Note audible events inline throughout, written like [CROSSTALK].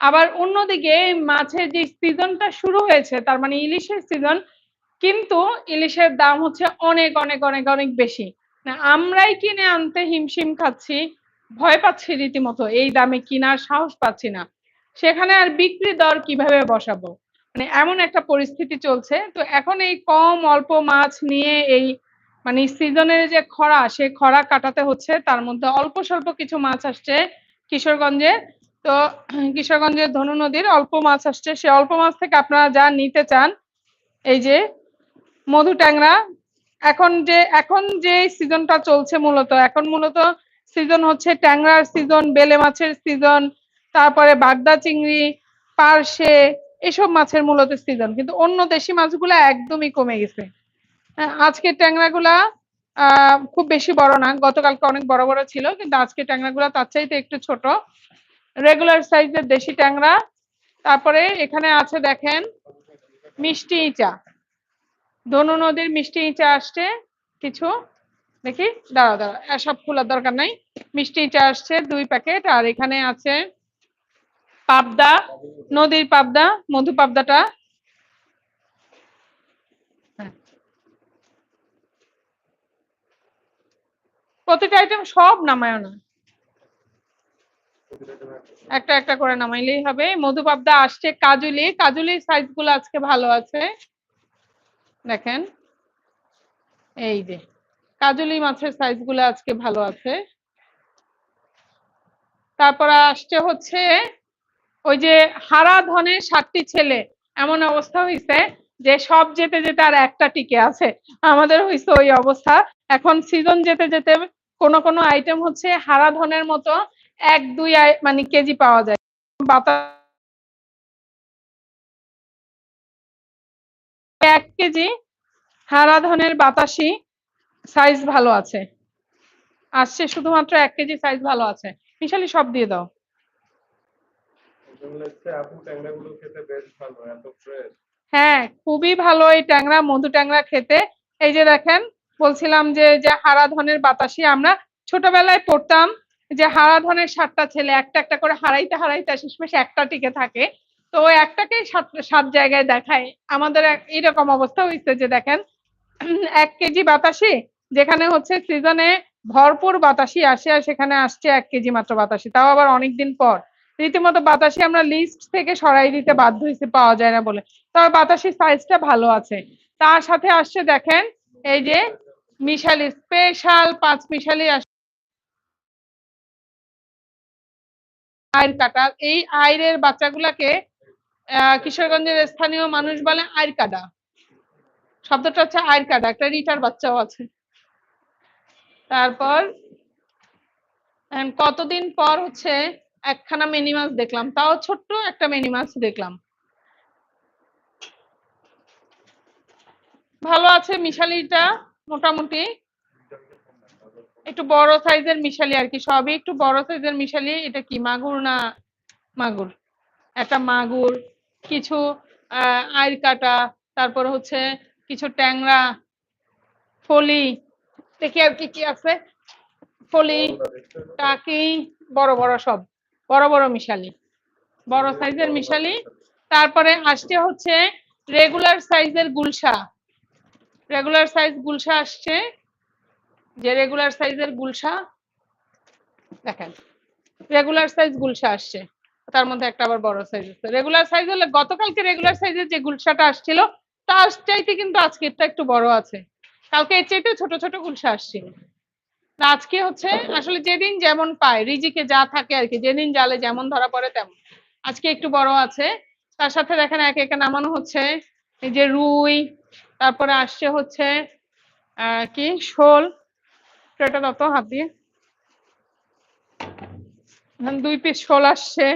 আবার অন্যদিকে মাছের যে সিজনটা শুরু হয়েছে, তার মানে ইলিশের সিজন কিন্তু ইলিশের দাম হচ্ছে অনেক অনেক অনেক অনেক বেশি। আমরাই কিনে আনতে হিমশিম খাচ্ছি, ভয় পাচ্ছি রীতিমতো, এই দামে কিনার সাহস পাচ্ছি না। সেখানে আর বিক্রি দর কীভাবে বসাবো? মানে এমন একটা পরিস্থিতি চলছে, তো এখন এই কম অল্প মাছ নিয়ে এই মানে সিজনের যে খরা, সে খরা কাটাতে হচ্ছে, তার মধ্যে অল্প স্বল্প কিছু মাছ আসছে কিশোরগঞ্জে। তো কিশোরগঞ্জের ধনু নদীর অল্প মাছ আসছে। সে অল্প মাছ থেকে আপনারা যা নিতে চান এই যে মধু ট্যাংরা এখন যে এখন যে সিজনটা চলছে মূলত এখন মূলত সিজন হচ্ছে ট্যাংরার সিজন বেলে মাছের সিজন তারপরে বাগদা চিংড়ি পার্শে এসব মাছের মূলত সিজন। কিন্তু অন্য দেশি মাছগুলো একদমই কমে গেছে। হ্যাঁ, আজকে ট্যাংরাগুলা খুব বেশি বড় না গতকালকে অনেক বড় বড় ছিল কিন্তু আজকে ট্যাংরাগুলা তার চাইতে একটু ছোট। রেগুলার সাইজের দেশি ট্যাংরা। তারপরে এখানে আছে দেখেন মিষ্টি ইচা। ধনু নদীর মিষ্টি ইচা আসছে। কিছু দেখি দাঁড়া দাঁড়া এসব খোলার দরকার নাই। মিষ্টি ইচা আসছে দুই প্যাকেট, আর এখানে আছে পাবদা, নদীর পাবদা, মধু পাবদাটা। হ্যাঁ। প্রতিটা আইটেম সব নামায় না। একটা একটা করে নামাইলেই হবে। মধু পাবদা আসছে কাজুলি। কাজুলির সাইজগুলো আজকে ভালো আছে। দেখেন। এই যে। কাজুলি মাছের সাইজগুলো আজকে ভালো আছে। তারপর আসছে হচ্ছে ওই যে হারা ধনে সাতটি ছেলে। এমন অবস্থা হয়েছে যে সব যেতে যেতে আর একটা টিকে আছে। আমাদের হয়েছে ওই অবস্থা। এখন সিজন যেতে যেতে কোন কোন আইটেম হচ্ছে হারা ধনের মতো এক দুই মানে কেজি পাওয়া যায়। বাতাস এক কেজি হারা ধনের বাতাসি সাইজ ভালো আছে। আসছে শুধুমাত্র এক কেজি সাইজ ভালো আছে। মিশালি সব দিয়ে দাও। হ্যাঁ খুবই ভালো এই ট্যাংরা মধু ট্যাংরা খেতে। এই যে দেখেন বলছিলাম যে যে হারা ধনের বাতাসি আমরা ছোটবেলায় পড়তাম যে হারা ধনের সাতটা ছেলে, একটা একটা করে হারাইতে হারাইতে শেষমেশ একটা টিকে থাকে। তো ওই একটাকেই সাত জায়গায় দেখায়। আমাদের এইরকম অবস্থা হয়েছে যে দেখেন, এক কেজি বাতাসি যেখানে হচ্ছে সিজনে ভরপুর বাতাসি আসে আর সেখানে আসছে এক কেজি মাত্র বাতাসি। তাও আবার অনেকদিন পর। রীতিমতো বাতাসি আমরা লিস্ট থেকে সরাই দিতে বাধ্য হয়েছে পাওয়া যায় না বলে। তবে বাতাসি সাইজটা ভালো আছে। তার সাথে আসছে দেখেন, এই যে মিশালি স্পেশাল পাঁচ মিশালি আয়ের কাটা এই আয়ের বাচ্চাগুলাকে কিশোরগঞ্জের স্থানীয় মানুষ বলে আয়ের কাটা শব্দটা হচ্ছে আয়ের কাটা একটা রিটার বাচ্চাও আছে। তারপর কতদিন পর হচ্ছে একখানা মিনি মাছ দেখলাম। তাও ছোট্ট একটা মিনি মাছ দেখলাম। ভালো আছে মিশালিটা, মোটামুটি। একটু বড় সাইজের মিশালি আর কি, সবই একটু বড় সাইজের মিশালি, এটা কি, মাগুর না মাগুর? একটা মাগুর, কিছু আইর কাটা, তারপর হচ্ছে কিছু ট্যাংরা, ফলি, দেখি আর কি কি আছে? ফলি, টাকি, বড় বড় সব, বড় বড় মিশালি, বড় সাইজের মিশালি। তারপরে আসছে হচ্ছে রেগুলার সাইজের গুলশা রেগুলার সাইজ গুলশা আসছে যে রেগুলার সাইজের গুলশা, দেখেন রেগুলার সাইজ গুলশা আসছে, তার মধ্যে একটা আবার বড় সাইজ আছে। রেগুলার সাইজ হলে গতকালকে রেগুলার সাইজের যে গুলশাটা আসছিল, তার চাইতে কিন্তু আজকেরটা একটু বড় আছে। কালকে এর চাইতে ছোট ছোট গুলশা আসছিল আজকে হচ্ছে, আসলে যেদিন যেমন পায়, রিজিকে যা থাকে আর কি, যেদিন জালে যেমন ধরা পড়ে তেমন। আজকে একটু বড় আছে, তার সাথে দেখেন একে একে নামানো হচ্ছে, এই যে রুই, তারপরে আসছে হচ্ছে কি? শোল এটা দত হাত দিয়ে। দুই পিস শোল আসছে।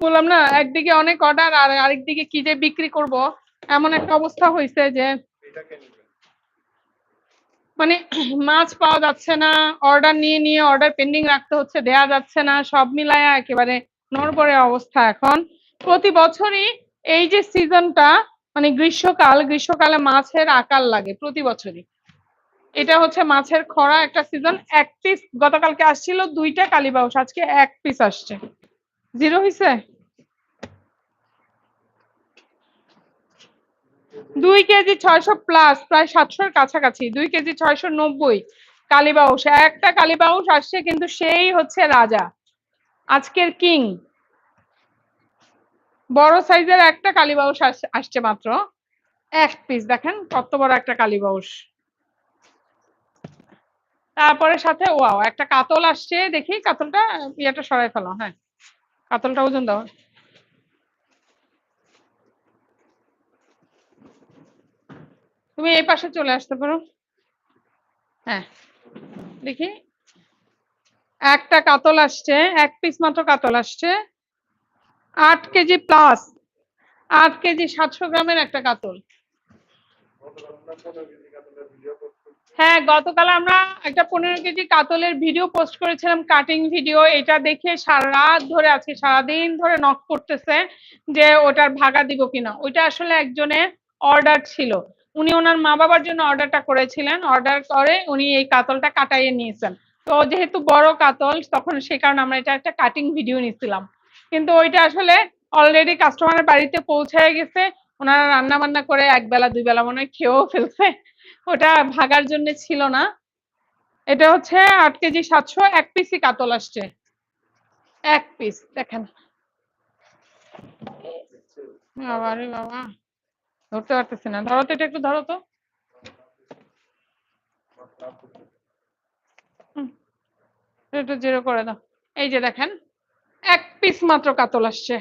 বললাম না একদিকে অনেক অর্ডার আর আরেকদিকে কি যে বিক্রি করব? এমন একটা অবস্থা হয়েছে যে মানে [CLEARS THROAT] মাছ পাওয়া যাচ্ছে না অর্ডার নিয়ে নিয়ে অর্ডার পেন্ডিং রাখতে হচ্ছে দেয়া যাচ্ছে না সব মিলায়া একেবারে নড়বড়ে অবস্থা এখন। প্রতি বছরই এই যে সিজনটা মানে গ্রীষ্মকাল গ্রীষ্মকালে মাছের আকার লাগে প্রতি বছরই। এটা হচ্ছে মাছের খরা একটা সিজন এক পিস গতকালকে আসছিল দুইটা কালীবাউস আজকে এক পিস আসছে। জিরো হয়েছে দুই কেজি ছয়শো প্লাস প্রায় সাতশোর কাছাকাছি। দুই কেজি ছয়শো নব্বই কালীবাউস একটা কালীবাউস আসছে কিন্তু সেই হচ্ছে রাজা। আজকের কিং। বড় সাইজের একটা কালীবাউস আসছে মাত্র। এক পিস দেখেন কত বড় একটা কালীবাউস তারপরে সাথে, ওয়াও, একটা কাতল আসছে, দেখি কাতলটা ইয়েটা সরাই ফেলো হ্যাঁ। কাতলটা ওজন দাও। তুমি এই পাশে চলে আসতে পারো। হ্যাঁ দেখি। একটা কাতল আসছে, এক পিস মাত্র কাতল আসছে। আট কেজি প্লাস আট কেজি সাতশো গ্রামের একটা কাতল। হ্যাঁ গতকাল আমরা একটা পনেরো কেজি কাতলের ভিডিও পোস্ট করেছিলাম কাটিং ভিডিও এটা দেখে সারা রাত ধরে, আজকে সারাদিন ধরে নক করতেছে যে ওটার ভাগা দিব কিনা। ওইটা আসলে একজনের অর্ডার ছিল। উনি ওনার মা বাবার জন্য অর্ডারটা করেছিলেন। অর্ডার করে উনি এই কাতলটা কাটাইয়ে নিয়েছেন। তো যেহেতু বড় কাতল, তখন সে কারণে আমরা এটা একটা কাটিং ভিডিও নিছিলাম। কিন্তু ওইটা আসলে অলরেডি কাস্টমারের বাড়িতে পৌঁছায় গেছে। ওনারা রান্না বান্না করে এক বেলা দুই বেলা মনে হয় খেয়েও ফেলছে। ওটা ভাগার জন্য ছিল না। এটা হচ্ছে আট কেজি সাতশো, এক পিসই কাতল আসছে। এক পিস দেখেন। ধরতে পারতেছি না। ধরো তো, এটা একটু ধরো তো। এটা জিরো করে দাও। এই যে দেখেন, এক পিস মাত্র কাতল আসছে।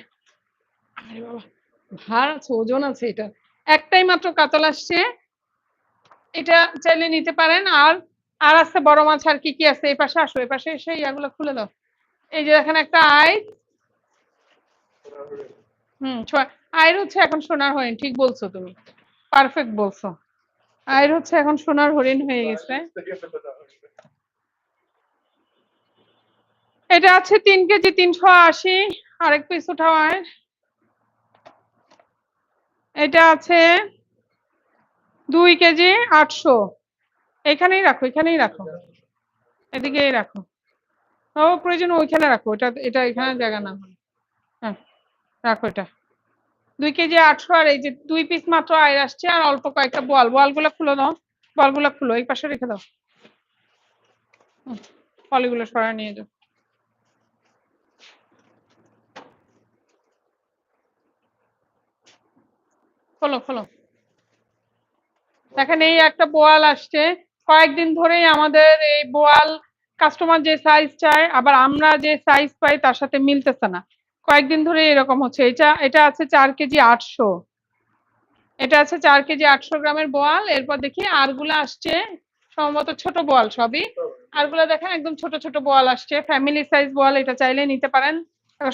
আরে বাবা, ভার আছে, ওজন আছে এটা। একটাই মাত্র কাতল আসছে। এটা চাইলে নিতে পারেন। আর আর আছে বড় মাছ, আর কি কি আছে? এই পাশে আসো, এই পাশে এসে ইয়াগুলো খুলে দাও। এই যে দেখেন একটা আই হুম আয়ের হচ্ছে এখন সোনার হরিণ, ঠিক বলছো তুমি। পারফেক্ট বলছো। আয়ের হচ্ছে এখন সোনার হরিণ হয়ে গেছে। এটা আছে তিন কেজি তিনশো আশি, আরেক পিস উঠাও আয়ের এটা আছে দুই কেজি আটশো। এখানেই রাখো এখানেই রাখো। এদিকেই রাখো। ও প্রয়োজন ওইখানে রাখো, এটা এটা এখানে জায়গা না। হ্যাঁ রাখো এটা। দুই কেজি আটশো আর এই যে দুই পিস মাত্র আয় আসছে, আর অল্প কয়েকটা বল। বলগুলো খুলে দাও, বলগুলো খুলো, এই পাশে রেখে দাও। পলিগুলো সরাই নিয়ে যাও। খোলো খোলো। দেখেন এই একটা বোয়াল আসছে। কয়েকদিন ধরেই আমাদের এই বোয়াল কাস্টমার যে সাইজ চায়, আবার আমরা যে সাইজ পাই তার সাথে মিলতেছে না। কয়েকদিন ধরে এরকম হচ্ছে। এটা এটা আছে চার কেজি আটশো। এটা আছে চার কেজি আটশো গ্রামের বোয়াল। এরপর দেখি আরগুলা আসছে, সম্ভবত ছোট বোয়াল সবই। আরগুলা দেখেন একদম ছোট ছোট বোয়াল আসছে। ফ্যামিলি সাইজ বোয়াল, এটা চাইলে নিতে পারেন।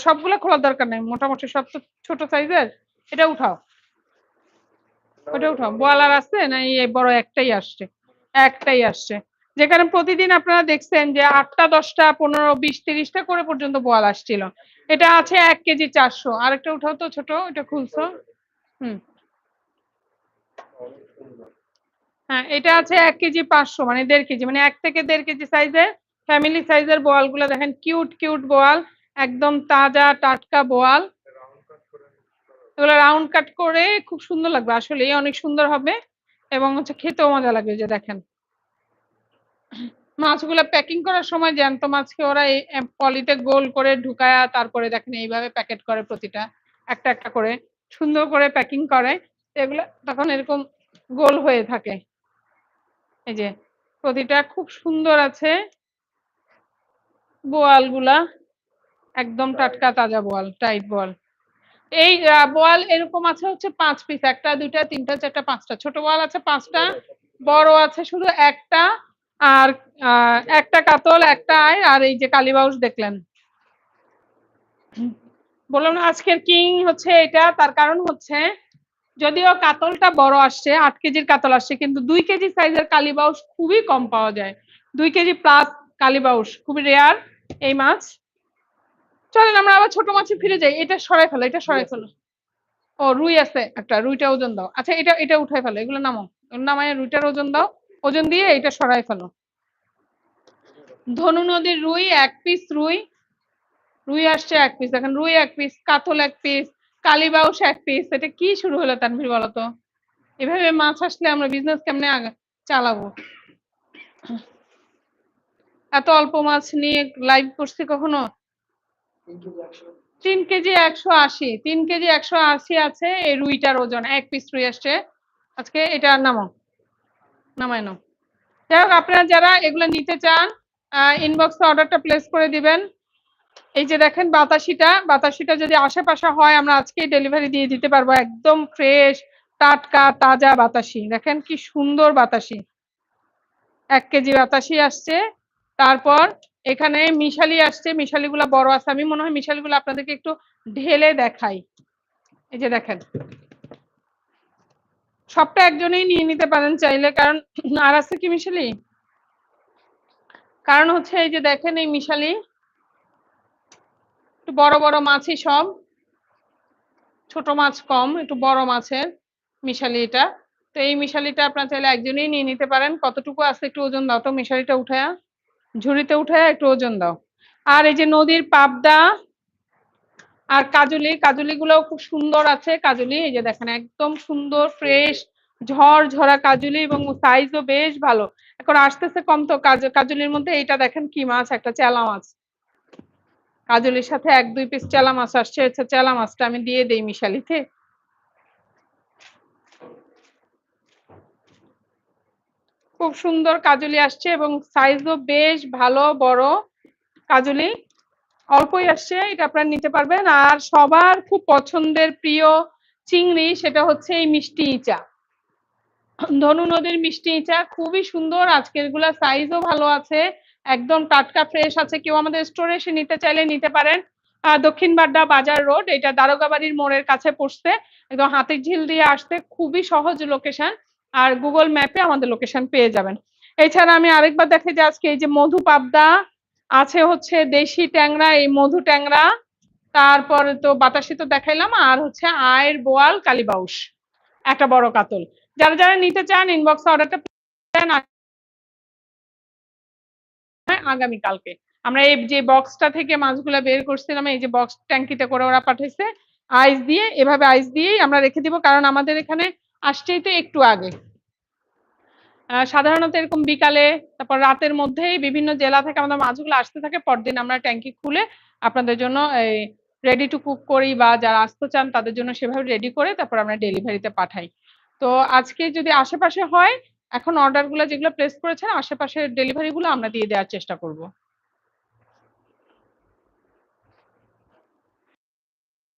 সবগুলো খোলার দরকার নেই, মোটামুটি সব তো ছোট সাইজের এটা উঠাও। ওটা উঠাও বোয়াল আর আসছে না এই বড় একটাই আসছে? একটাই আসছে। যেখানে প্রতিদিন আপনারা দেখছেন যে আটটা, দশটা, পনেরো, বিশ, তিরিশটা করে পর্যন্ত বোয়াল আসছিল। এটা আছে এক কেজি চারশো। আরেকটা উঠাও তো ছোট, এটা খুলছো? হুম। হ্যাঁ এটা আছে এক কেজি পাঁচশো মানে দেড় কেজি মানে এক থেকে দেড় কেজি সাইজের ফ্যামিলি সাইজের বোয়ালগুলো দেখেন, কিউট কিউট বোয়াল একদম তাজা, টাটকা বোয়াল এগুলো রাউন্ড কাট করে খুব সুন্দর লাগবে। আসলে অনেক সুন্দর হবে এবং হচ্ছে খেতেও মজা লাগবে যে দেখেন। মাছগুলো প্যাকিং করার সময় জ্যান্ত মাছকে ওরা এই পলিতে গোল করে ঢুকায়া তারপরে দেখেন এইভাবে প্যাকেট করে প্রতিটা, একটা একটা করে সুন্দর করে প্যাকিং করে। এগুলো তখন এরকম গোল হয়ে থাকে। এই যে প্রতিটা খুব সুন্দর আছে। বোয়ালগুলা, একদম টাটকা তাজা বোয়াল টাইট বোয়াল। এই বোয়াল এরকম আছে হচ্ছে পাঁচ পিস একটা, দুইটা, তিনটা, চারটা, পাঁচটা। ছোট বোয়াল আছে পাঁচটা, বড় আছে শুধু একটা, আর একটা কাতল, একটা আয়, আর এই যে কালীবাউস দেখলেন। বললাম না, আজকের কিং হচ্ছে এটা, তার কারণ হচ্ছে যদিও কাতলটা বড় আসছে, আট কেজির কাতল আসছে, কিন্তু দুই কেজি সাইজের কালীবাউস খুবই কম পাওয়া যায়। দুই কেজি প্লাস কালীবাউস খুবই রেয়ার এই মাছ। চলেন আমরা আবার ছোট মাছে ফিরে যাই। এটা সরাই ফেলো এটা সরাই ফেলো। ও রুই আছে একটা রুইটা ওজন দাও। আচ্ছা এটা এটা উঠাই ফেলো এগুলো নামো নামায় রুইটার ওজন দাও ওজন দিয়ে এটা সরাই ফেলো। ধনু নদীর রুই এক পিস রুই। রুই আসছে এক পিস দেখেন রুই এক পিস কাতল এক পিস কালীবাউস এক পিস এটা কি শুরু হলো তানভীর বলতো? এভাবে মাছ আসলে আমরা বিজনেস কেমনে চালাবো? এত অল্প মাছ নিয়ে লাইভ করছি কখনো? তিন কেজি একশো। আশি, তিন কেজি একশো আশি আছে এই রুইটার ওজন, এক পিস রুই আসছে। আজকে এটা নামো নামায় নাও। যাই হোক, আপনারা যারা এগুলো নিতে চান ইনবক্সে অর্ডারটা প্লেস করে দিবেন। এই যে দেখেন বাতাসিটা বাতাসিটা যদি আশেপাশে হয়, আমরা আজকে ডেলিভারি দিয়ে দিতে পারব। একদম ফ্রেশ টাটকা, তাজা বাতাসি। দেখেন কি সুন্দর বাতাসি। এক কেজি বাতাসি আসছে। তারপর এখানে মিশালি আসছে, মিশালিগুলো বড় আছে। আমি মনে হয় মিশালিগুলো আপনাদেরকে একটু ঢেলে দেখাই। এই যে দেখেন। সবটা একজনেই নিয়ে নিতে পারেন চাইলে, কারণ আর আছে কি মিশালি? কারণ হচ্ছে এই যে দেখেন এই মিশালি, একটু বড় বড় মাছই সব। ছোট মাছ কম, একটু বড় মাছের মিশালি এটা। তো এই মিশালিটা আপনার চাইলে একজনেই নিয়ে নিতে পারেন। কতটুকু আছে একটু ওজন দাও তো মিশালিটা উঠায়া। ঝুড়িতে উঠে একটু ওজন দাও। আর এই যে নদীর পাবদা আর কাজলি কাজলি গুলোও খুব সুন্দর আছে। কাজলি, এই যে দেখেন একদম সুন্দর ফ্রেশ ঝড় ঝরা কাজলি এবং সাইজও বেশ ভালো। এখন আসতেছে কম তো কাজ, কাজলির মধ্যে এইটা দেখেন কি মাছ, একটা চেলা মাছ। কাজলির সাথে এক দুই পিস চেলা মাছ আসছে। আচ্ছা চেলা মাছটা আমি দিয়ে দেই মিশালিতে। খুব সুন্দর কাজলি আসছে এবং সাইজও বেশ ভালো, বড় কাজলি। অল্পই আসছে, এটা আপনারা নিতে পারবেন। আর সবার খুব পছন্দের প্রিয় চিংড়ি সেটা হচ্ছে এই মিষ্টি ইচা। ধনু নদীর মিষ্টি ইচা খুবই সুন্দর, আজকেরগুলা সাইজও ভালো আছে। একদম টাটকা ফ্রেশ আছে। কেউ আমাদের স্টোরে এসে নিতে চাইলে নিতে পারেন। দক্ষিণ বাড্ডা বাজার রোড এটা দারোগাবাড়ির মোড়ের কাছে পড়ছে। একদম হাতির ঝিল দিয়ে আসতে খুবই সহজ লোকেশন আর গুগল ম্যাপে আমাদের লোকেশন পেয়ে যাবেন। এছাড়া আমি আরেকবার দেখে যে আজকে এই যে মধু পাবদা, আছে হচ্ছে দেশি ট্যাংরা, এই মধু ট্যাংরা, তারপরে তো বাতাসি তো দেখাইলাম, আর হচ্ছে আয়ের বোয়াল কালীবাউস একটা বড় কাতল। যারা যারা নিতে চান ইনবক্স অর্ডারটা দেন আগামী কালকে আমরা এই যে বক্সটা থেকে মাছগুলা বের করছিলাম, এই যে বক্স ট্যাঙ্কিতে করে ওরা পাঠাইছে আইস দিয়ে, এভাবে আইস দিয়েই আমরা রেখে দিব, কারণ আমাদের এখানে আসছেই তো একটু আগে। সাধারণত এরকম বিকালে, তারপর রাতের মধ্যেই বিভিন্ন জেলা থেকে আমাদের মাছগুলো আসতে থাকে। পরদিন আমরা ট্যাঙ্কি খুলে আপনাদের জন্য এই রেডি টু কুক করি বা যারা আসতে চান তাদের জন্য সেভাবে রেডি করে তারপর আমরা ডেলিভারিতে পাঠাই। তো আজকে যদি আশেপাশে হয়, এখন অর্ডারগুলো যেগুলো প্লেস করেছেন, আশেপাশের ডেলিভারিগুলো আমরা দিয়ে দেওয়ার চেষ্টা করব।